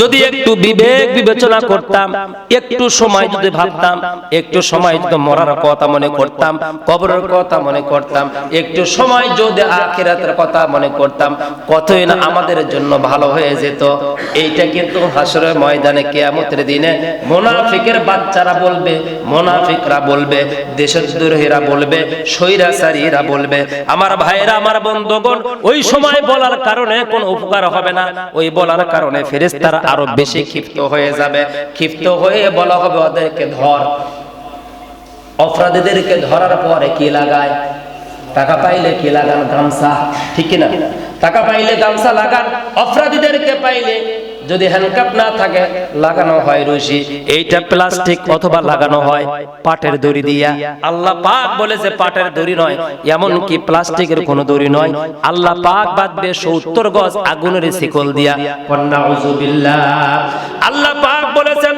যদি একটু বিবেক বিবেচনা করতাম, একটু সময় যদি ভাবতাম, একটু সময় যদি মরার কথা মনে করতাম, কবরের কথা মনে করতাম, একটু সময় যদি আখিরাতের কথা মনে করতাম, কতই না আমাদের জন্য ভালো হয়ে যেত। এইটা কিন্তু হাসরের ময়দানে কিয়ামতের দিনে মোনাফিকের বাচ্চারা বলবে, মোনাফিকরা বলবে দেশদ্রোহীরা বলবে, স্বৈরাচারীরা বলবে, আমার ভাইরা আমার বন্ধুগণ, ওই সময় বলার কারণে কোনো উপকার হবে না। ওই বলার কারণে ফেরেশতারা আরও বেশি ক্ষিপ্ত হয়ে যাবে। ক্ষিপ্ত হয়ে বলা হবে, ওদেরকে ধর। অপরাধীদেরকে ধরার পরে কি লাগায়? টাকা পাইলে কি লাগান গামছা? ঠিক কিনা? টাকা পাইলে গামছা লাগান, অপরাধীদেরকে পাইলে যদি হ্যান্ডকাপ না থাকে, লাগানো হয় রশি। এইটা প্লাস্টিক অথবা লাগানো হয়, পাটের দড়ি দিয়া। আল্লাহ পাক বলেছে পাটের দড়ি নয় এমন কি প্লাস্টিকের কোনো দড়ি নয়। আল্লাহ পাক বাদবে সত্তর গজ আগুনের শিকল দিয়া। আল্লাহ পাক বলেছেন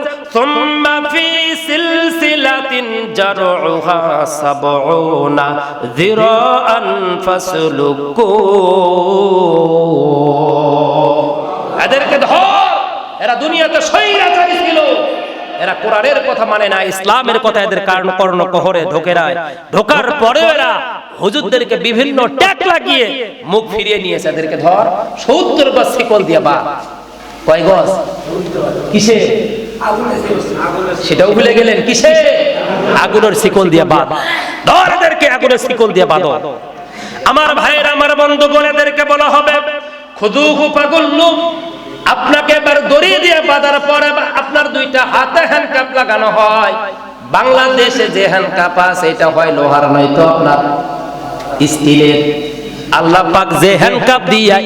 এদেরকে ধর। এরা দুনিয়াতে স্বৈরাচারী ছিল। এরা কোরআনের কথা মানে না, ইসলামের কথা এদের কারণ কর্ণ কহরে ঢোকেরায় ঢোকার পরে এরা হুজুরদেরকে বিভিন্ন ট্যাগ লাগিয়ে মুখ ফিরিয়ে নিয়েছে। এদেরকে ধর, সত্তর গজ শিকল দিয়ে বা কয় গজ? কিসে? সেটাও ভুলে গেলেন, কিসে? আগুনের শিকল দিয়ে বাদ। ধর এদেরকে আগুনের শিকল দিয়ে বাঁধো আমার ভাইয়ের, আমার বন্ধুগণ, এদেরকে বলা হবে, খুদুহু পাগল্লু আপনাকে এবার দড়ি দিয়ে বাঁধার পরে বা আপনার দুইটা হাতে হ্যান্ডকাপ লাগানো হয়। বাংলাদেশে যে হ্যান্ডকাপ আছে, এটা হয় লোহার, নয়তো আপনার স্টিলের আল্লাহ পাক যে হ্যান্ডকাপ দিয়া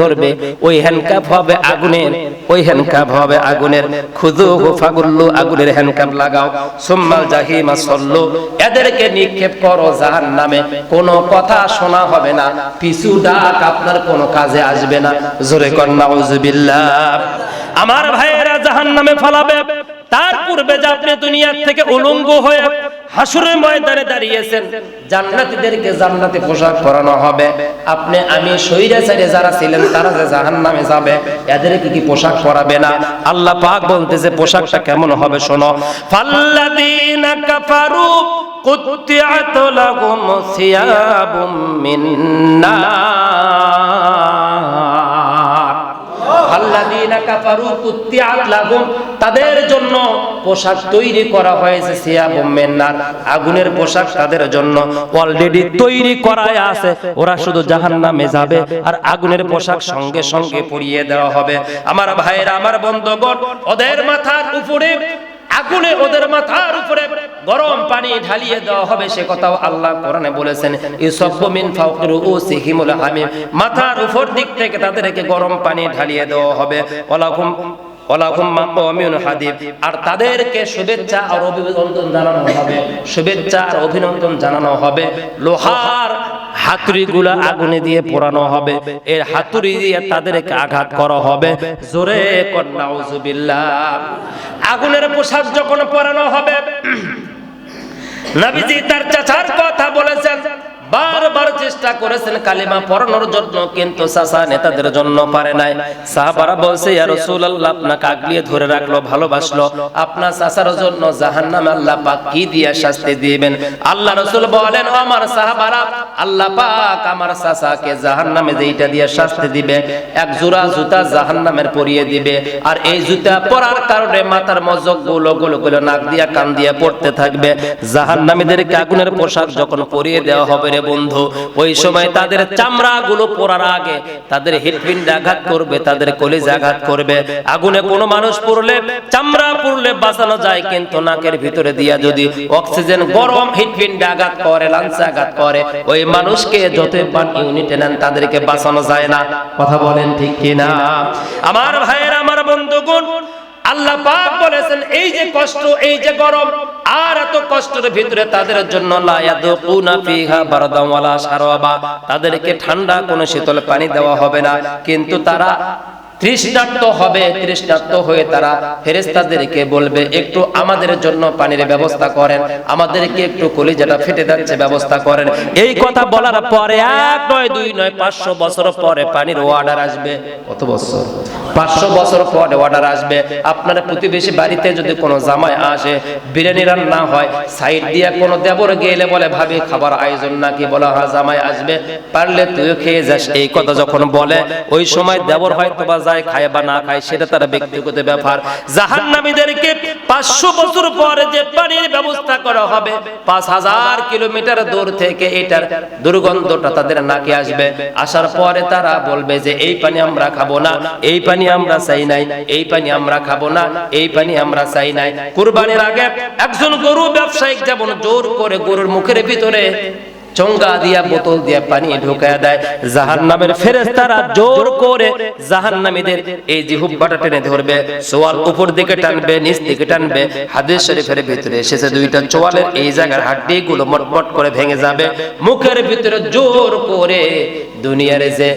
ধরবে, ওই হ্যান্ডকাপ হবে আগুনের, ওই হ্যান্ডকাপ হবে আগুনের। ফাগুল্লু আগুনের হ্যান্ডকাপ লাগাও। সুম্মাল জাহিমা এদেরকে নিক্ষেপ করো জাহান্নামে। কোনো কথা শোনা হবে না, পিছু ডাক আপনার কোনো কাজে আসবে না। জোরে কর, নাউজুবিল্লাহ। আমার ভাইয়েরা জাহান্নামে ফলাবে। তার পূর্বে যে আপনি দুনিয়ার থেকে উলঙ্গ হয়ে হাসুরের ময়দানে দাঁড়িয়েছেন, জান্নাতীদেরকে জান্নাতে পোশাক পরানো হবে। আপনি আমি সৈরাচারে যারা ছিলেন, তারা যে জাহান্নামে যাবে, এদেরকে কি পোশাক পরাবে না? আল্লাহ পাক বলতেছে, পোশাকটা কেমন হবে শোনো। ফাল্লাযীনা কাফারু কুত্তিআত লাহুম সিয়াবুম মিন নার। আল্লাযীনা কাফারু কুত্তিআত লাহুম। তাদের জন্য পোশাক তৈরি করা হয়েছে সিয়াবুম মিন্নার। আগুনের পোশাক তাদের জন্য অলরেডি তৈরি আছে। ওরা শুধু জাহান্নামে যাবে আর আগুনের পোশাক সঙ্গে সঙ্গে পরিয়ে দেওয়া হবে। আমার ভাইয়েরা, আমার বন্ধুগণ, ওদের মাথার উপরে আগুনে ওদের মাথার উপরে গরম পানি ঢালিয়ে দেওয়া হবে, সে কথাও আল্লাহ কোরআনে বলেছেন। ইউসুফু মিন ফাওকি রুউসিহিমুল হামিম, মাথার উপর দিক থেকে তাদেরকে গরম পানি ঢালিয়ে দেওয়া হবে। ওয়ালাকুম আর তাদেরকে শুভেচ্ছা আর অভিনন্দন জানানো হবে, শুভেচ্ছা আর অভিনন্দন জানানো হবে। লোহার হাতুড়িগুলো আগুনে দিয়ে পোড়ানো হবে। এর হাতুড়ি দিয়ে তাদেরকে আঘাত করা হবে। জোরে আগুনের পোশাক যখন পরানো হবে, নবীজি তার চাচার কথা বলেছেন। বারবার চেষ্টা করেছেন কালিমা পড়ানোর জন্য, কিন্তু চাচা নেতাদের জন্য পারে নাই। সাহাবারা বলছে, ইয়া রাসূলুল্লাহ, আপনাকে আগলিয়ে ধরে রাখল, ভালোবাসলো। আপনার চাচার জন্য জাহান্নামে আল্লাহ পাক কি দিয়ে শাস্তি দিবেন? আল্লাহ রাসূল বলেন আমার সাহাবারা, আল্লাহ পাক আমার চাচাকে জাহান্নামে যেইটা দিয়ে শাস্তি দিবে, এক জোড়া জুতা জাহান্নামের পরিয়ে দিবে। আর এই জুতা পরার কারণে মাথার মজকগুলো গুলো গুলো নাক দিয়া কান দিয়া পড়তে থাকবে। জাহান্নামীদেরকে আগুনের পোশাক যখন পরিয়ে দেওয়া হবে রে বন্ধু, ওই সময় তাদের চামড়া গুলো পড়ার আগে তাদের হৃৎপিণ্ডে আঘাত করবে, তাদের কলিজে আঘাত করবে। আগুনে কোনো মানুষ পড়লে, চামড়া পড়লে বাঁচানো যায়, কিন্তু নাকের ভিতরে দিয়া যদি অক্সিজেন গরম হৃৎপিণ্ডে আঘাত করে লাঞ্চে আঘাত করে, ওই মানুষকে যত পান ইউনিটে নেন, তাদেরকে বাঁচানো যায় না। কথা বলেন ঠিক কিনা? আমার ভাইয়ের, আমার বন্ধুগণ আল্লাহ পাক বলেছেন, এই যে কষ্ট, এই যে গরম, আর এত কষ্টের ভিতরে তাদের জন্য তাদেরকে ঠান্ডা কোনো শীতল পানি দেওয়া হবে না। কিন্তু তারা তৃষ্ণার্ত হবে, তৃষ্ণার্ত হয়ে তারা ফেরেশতাদেরকে বলবে, একটু আমাদের জন্য পানির ব্যবস্থা করেন, আমাদেরকে একটু কলিজাটা ফেটে যাচ্ছে, ব্যবস্থা করেন। এই কথা বলার পরে এক নয়, দুই নয়, পাঁচশো বছর পরে পানির অর্ডার আসবে। কত বছর? পাঁচশো বছর পরে অর্ডার আসবে। আপনার প্রতিবেশী বাড়িতে যদি কোনো জামাই আসে, বিরিয়ানি রান্না হয়, সাইড দিয়ে কোনো দেবর গেলে বলে, ভাবি, খাবার আয়োজন নাকি? বলা, হয়, জামাই আসবে। পারলে তুইও খেয়ে যাস। এই কথা যখন বলে, ওই সময় দেবর হয়তো বা যায়, খায় বা না খায়, সেটা তার ব্যক্তিগত ব্যাপার। জাহান্নামীদেরকে পাঁচশো বছর পরে যে পানির ব্যবস্থা করা হবে, পাঁচ হাজার কিলোমিটার দূর থেকে এটার দুর্গন্ধটা তাদের নাকে আসবে। আসার পরে তারা বলবে যে, এই পানি আমরা খাব না, এই পানি আমরা চাই নাই, এই পানি আমরা খাব না, এই পানি আমরা চাই নাই। কুরবানির আগে একজন গরু ব্যবসায়িক যেমন জোর করে গরুর মুখের ভিতরে চঙ্গা দিয়া, বোতল দিয়া পানি দেয়, জাহান্নামের ফেরেশতারা জোর করে জাহান্নামীদের এই জিহুব্বাটা টেনে ধরবে সোয়াল উপর দিকে টানবে, নিচ দিকে টানবে, হাদিস শরীফের ভিতরে এসেছে দুইটা চোয়ালের এই জায়গার হাড্ডি গুলো মটমট করে ভেঙে যাবে, মুখের ভিতরে জোর করে দুনিয়ার যে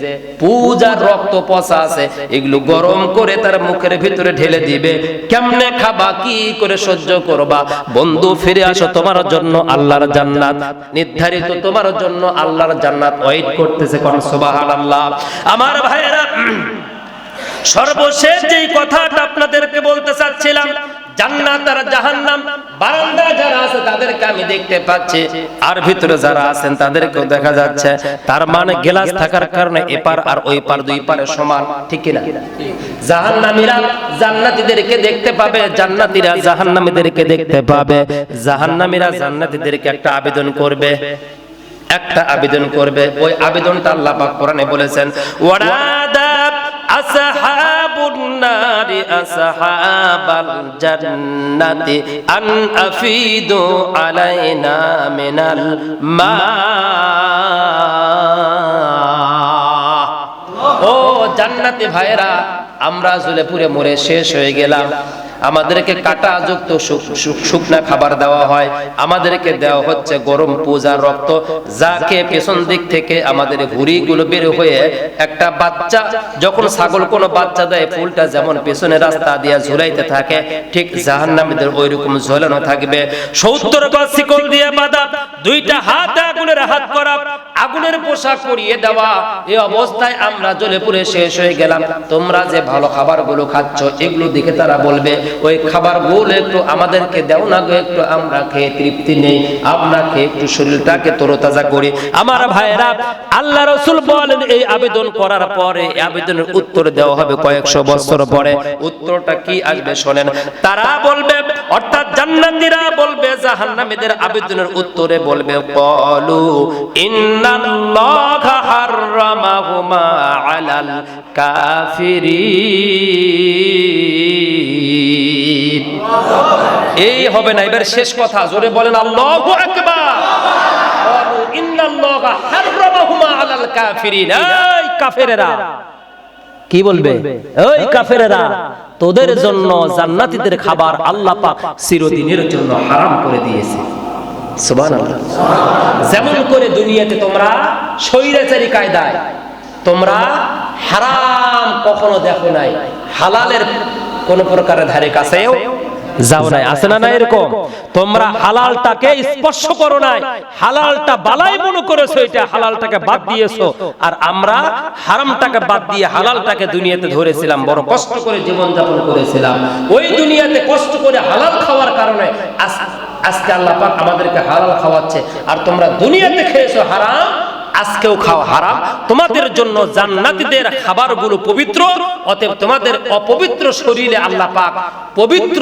পূজার রক্ত পচা আছে, এগুলো গরম করে তার মুখের ভিতরে ঢেলে দিবে। কেমনে খাবা, কি করে সহ্য করবা? বন্ধু, ফিরে আসো, তোমার জন্য আল্লাহর জান্নাত। নির্ধারিত তোমার জন্য আল্লাহর জান্নাত ওয়েট করতেছে কোন সুবহানাল্লাহ। আমার ভাইয়েরা, সর্বশেষ যেই কথাটা আপনাদেরকে বলতে চাচ্ছিলাম, জান্নাত আর জাহান্নাম বারান্দা আছে তাদেরকে আমি দেখতে পাচ্ছি। আর ভিতরে যারা আছেন তাদেরকেও দেখা যাচ্ছে। তার মানে গ্লাস থাকার কারণে এপার আর ওই পার দুই পারে সমান, ঠিক কিনা? জাহান্নামীরা জান্নাতীদেরকে দেখতে পাবে, জান্নাতীরা জাহান্নামীদেরকে দেখতে পাবে। জাহান্নামীরা জান্নাতীদেরকে একটা আবেদন করবে। একটা আবেদন করবে। ওই আবেদনটা আল্লাহ পাক কোরআনে বলেছেন, ওয়ারাদা আসহাবুন নারি أصحاب الجنة أن أفيدوا علينا من মা ও জান্নাতে ভাইরা আমরা জুলে পুরে মরে শেষ হয়ে গেলাম। আমাদেরকে কাটা যুক্ত শুকনা খাবার দেওয়া হয়। আমাদেরকে দেওয়া হচ্ছে গরম পূজার রক্ত। যাকে পেছন দিক থেকে আমাদের ভুড়িগুলো বের হয়ে একটা বাচ্চা যখন ছাগল কোনো বাচ্চা দেয় ফুলটা যেমন পেছনে রাস্তা দিয়ে ঝুলাইতে থাকে ঠিক জাহান্নামীদের ওই রকম ঝোলানো থাকবে। সত্তর গজ শিকল দিয়ে বাঁধা দুইটা হাত আগুনের হাত করা আগুনের পোশাক পরিয়ে দেওয়া এই অবস্থায় আমরা জ্বলে পুড়ে শেষ হয়ে গেলাম। তোমরা যে ভালো খাবারগুলো খাচ্ছ, এগুলো দেখে তারা বলবে, ওই খাবারগুলো একটু আমাদেরকে দাও না গো, একটু আমরা খেয়ে তৃপ্তি নেই। আমরা খেয়ে একটু শরীরটাকে তরতাজা করি। আমার ভাইয়েরা, আল্লাহ রসুল বলেন, এই আবেদন করার পরে আবেদনের উত্তর দেওয়া হবে কয়েকশো বছর পরে। উত্তরটা কি আসবে শোনেন। তারা বলবে, অর্থাৎ জান্নাতীরা বলবে, জাহান্নামীদের আবেদনের উত্তরে বলবে, কলু এই হবে না, এবার শেষ কথা, জোরে বলেন কি বলবে? ওই কাফেরেরা, তোদের জন্য জান্নাতীদের খাবার আল্লাহ পাক চিরদিনের জন্য হারাম করে দিয়েছে। যেমন করে দুনিয়াতে তোমরা স্বৈরাচারী কায়দায়, তোমরা হারাম কখনো দেখো নাই। হালালের কোন প্রকারের ধারে কাছেও যাও নাই। আছে না না এরকম? তোমরা হালালটাকে স্পর্শ করো নাই। হালালটা বালাই মনে করেছ, এটা হালালটাকে বাদ দিয়েছ। আর আমরা হারামটাকে বাদ দিয়ে হালালটাকে দুনিয়াতে ধরেছিলাম, বড় কষ্ট করে জীবন যাপন করেছিলাম। ওই দুনিয়াতে কষ্ট করে হালাল খাওয়ার কারণে আজকে আল্লাহ পাক আমাদেরকে হালাল খাওয়াচ্ছে। আর তোমরা দুনিয়াতে খেয়েছো হারাম, আজকেও খাও হারাম। তোমাদের জন্য জান্নাতীদের খাবারগুলো পবিত্র, অতএব তোমাদের অপবিত্র শরীরে আল্লাহ পাক পবিত্র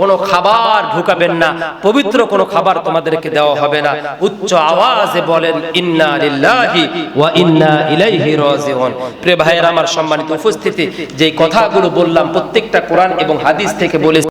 কোনো খাবার ঢুকাবেন না। পবিত্র কোনো খাবার তোমাদেরকে দেওয়া হবে না। উচ্চ আওয়াজে বলেন, ইন্না লিল্লাহি ওয়া ইন্না ইলাইহি রাজিউন। প্রিয় ভাইয়েরা, আমার সম্মানিত উপস্থিতি যে কথাগুলো বললাম প্রত্যেকটা কোরআন এবং হাদিস থেকে বলে